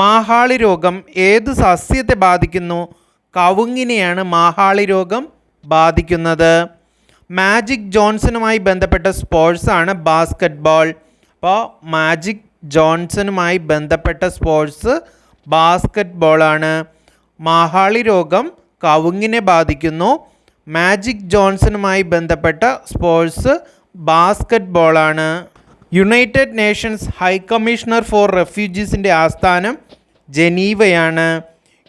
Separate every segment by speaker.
Speaker 1: മാഹാളി രോഗം ഏത് സസ്യത്തെ ബാധിക്കുന്നു? കവുങ്ങിനെയാണ് മാഹാളി രോഗം ബാധിക്കുന്നത്. മാജിക് ജോൺസണുമായി ബന്ധപ്പെട്ട സ്പോർട്സാണ് ബാസ്ക്കറ്റ് ബോൾ അപ്പോൾ മാജിക് ജോൺസണുമായി ബന്ധപ്പെട്ട സ്പോർട്സ് ബാസ്ക്കറ്റ് ബോളാണ് മാഹാളി രോഗം കവുങ്ങിനെ ബാധിക്കുന്നു. മാജിക് ജോൺസണുമായി ബന്ധപ്പെട്ട sports basket ബോളാണ് United Nations high commissioner for റെഫ്യൂജീസിന്റെ ആസ്ഥാനം ജനീവയാണ്.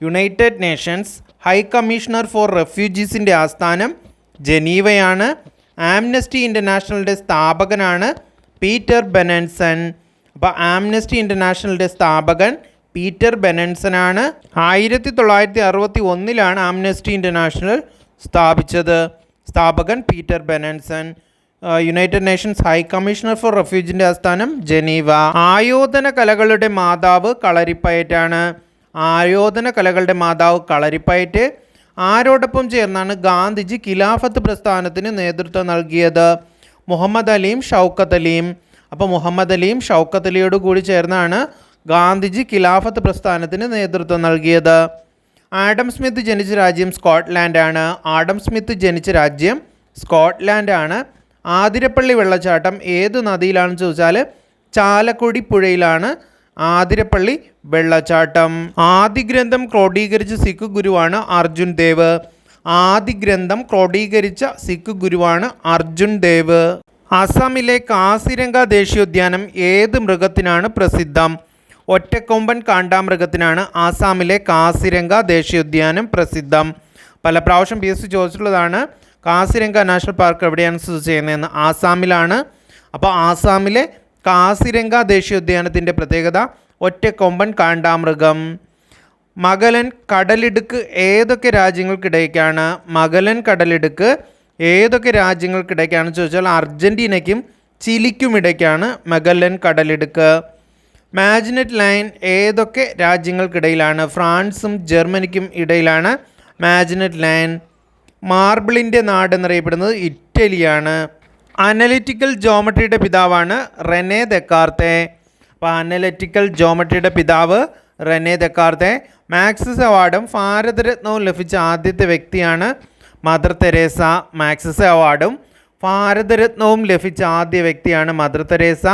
Speaker 1: United Nations high commissioner for റെഫ്യൂജീസിന്റെ ആസ്ഥാനം ജനീവയാണ്. ആംനസ്റ്റി ഇന്റർനാഷണലിന്റെ സ്ഥാപകനാണ് പീറ്റർ ബെനൻസൺ അപ്പോൾ ആംനസ്റ്റി ഇന്റർനാഷണലിന്റെ സ്ഥാപകൻ പീറ്റർ ബെനൻസനാണ് ആയിരത്തി തൊള്ളായിരത്തി അറുപത്തി ഒന്നിലാണ് ആംനസ്റ്റി ഇന്റർനാഷണൽ സ്ഥാപിച്ചത്. സ്ഥാപകൻ Peter Benenson United Nations High Commissioner for റെഫ്യൂജിന്റെ ആസ്ഥാനം ജനീവ. ആയോധന കലകളുടെ മാതാവ് കളരിപ്പയറ്റാണ്. ആയോധന കലകളുടെ മാതാവ് കളരിപ്പയറ്റ് ആരോടൊപ്പം ചേർന്നാണ് ഗാന്ധിജി ഖിലാഫത്ത് പ്രസ്ഥാനത്തിന് നേതൃത്വം നൽകിയത്. മുഹമ്മദ് അലിയും ഷൗക്കത്ത് അലിയും അപ്പോൾ മുഹമ്മദ് അലിയും ഷൗക്കത്ത് അലിയോട് കൂടി ചേർന്നാണ് ഗാന്ധിജി ഖിലാഫത്ത് പ്രസ്ഥാനത്തിന് നേതൃത്വം നൽകിയത്. ആഡം സ്മിത്ത് ജനിച്ച രാജ്യം സ്കോട്ട്ലാൻഡാണ്. ആഡം സ്മിത്ത് ജനിച്ച രാജ്യം സ്കോട്ട്ലാൻഡാണ്. ആതിരപ്പള്ളി വെള്ളച്ചാട്ടം ഏത് നദിയിലാണെന്ന് ചോദിച്ചാൽ ചാലക്കുടി പുഴയിലാണ് ആതിരപ്പള്ളി വെള്ളച്ചാട്ടം. ആദിഗ്രന്ഥം ക്രോഡീകരിച്ച സിഖ് ഗുരുവാണ് അർജുൻ ദേവ്. ആദിഗ്രന്ഥം ക്രോഡീകരിച്ച സിഖ് ഗുരുവാണ് അർജുൻ ദേവ്. അസമിലെ കാസിരംഗ ദേശീയോദ്യാനം ഏത് മൃഗത്തിനാണ് പ്രസിദ്ധം? ഒറ്റക്കൊമ്പൻ കാണ്ടാമൃഗത്തിനാണ് ആസാമിലെ കാസിരംഗ ദേശീയോദ്യാനം പ്രസിദ്ധം. പല പ്രാവശ്യം പി എസ് ചോദിച്ചിട്ടുള്ളതാണ് കാസിരംഗ നാഷണൽ പാർക്ക് എവിടെയാണ് സ്ഥിതി ചെയ്യുന്നതെന്ന് ആസാമിലാണ്. അപ്പോൾ ആസാമിലെ കാസിരംഗ ദേശീയോദ്യാനത്തിന്റെ പ്രത്യേകത ഒറ്റക്കൊമ്പൻ കാണ്ടാമൃഗം. മകലൻ കടലിടുക്ക് ഏതൊക്കെ രാജ്യങ്ങൾക്കിടയ്ക്കാണ്? മകലൻ കടലിടുക്ക് ഏതൊക്കെ രാജ്യങ്ങൾക്കിടയ്ക്കാണ് ചോദിച്ചാൽ അർജന്റീനയ്ക്കും ചിലിക്കും ഇടയ്ക്കാണ് മകലൻ കടലിടുക്ക്. മാജിനറ്റ് ലൈൻ ഏതൊക്കെ രാജ്യങ്ങൾക്കിടയിലാണ്? ഫ്രാൻസും ജർമ്മനിക്കും ഇടയിലാണ് മാജിനറ്റ് ലൈൻ. മാർബിളിന്റെ നാട് എന്നറിയപ്പെടുന്നത് ഇറ്റലിയാണ്. അനലിറ്റിക്കൽ ജോമട്രിയുടെ പിതാവാണ് റെനെ ദക്കാർത്തെ. അപ്പോൾ അനലിറ്റിക്കൽ ജോമട്രിയുടെ പിതാവ് റെനെ ദക്കാർത്തെ. മാക്സിസ് അവാർഡും ഭാരതരത്നവും ലഭിച്ച ആദ്യത്തെ വ്യക്തിയാണ് മദർ തെരേസ മാക്സിസ് അവാർഡും. ഭാരതരത്നവും ലഭിച്ച ആദ്യ വ്യക്തിയാണ് മദർ തെരേസ.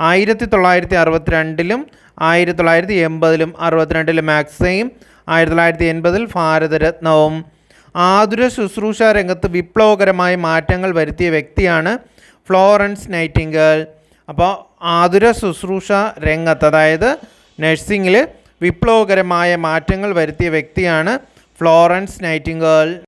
Speaker 1: ആയിരത്തി തൊള്ളായിരത്തി അറുപത്തിരണ്ടിലും ആയിരത്തി തൊള്ളായിരത്തി എൺപതിലും അറുപത്തിരണ്ടിലും മാക്സയും ആയിരത്തി തൊള്ളായിരത്തി എൺപതിൽ ഭാരതരത്നവും. ആതുര ശുശ്രൂഷ രംഗത്ത് വിപ്ലവകരമായ മാറ്റങ്ങൾ വരുത്തിയ വ്യക്തിയാണ് ഫ്ലോറൻസ് നൈറ്റിംഗേൽ. അപ്പോൾ ആതുര ശുശ്രൂഷ രംഗത്ത് അതായത് നഴ്സിംഗിൽ വിപ്ലവകരമായ മാറ്റങ്ങൾ വരുത്തിയ വ്യക്തിയാണ് ഫ്ലോറൻസ് നൈറ്റിംഗേൽ.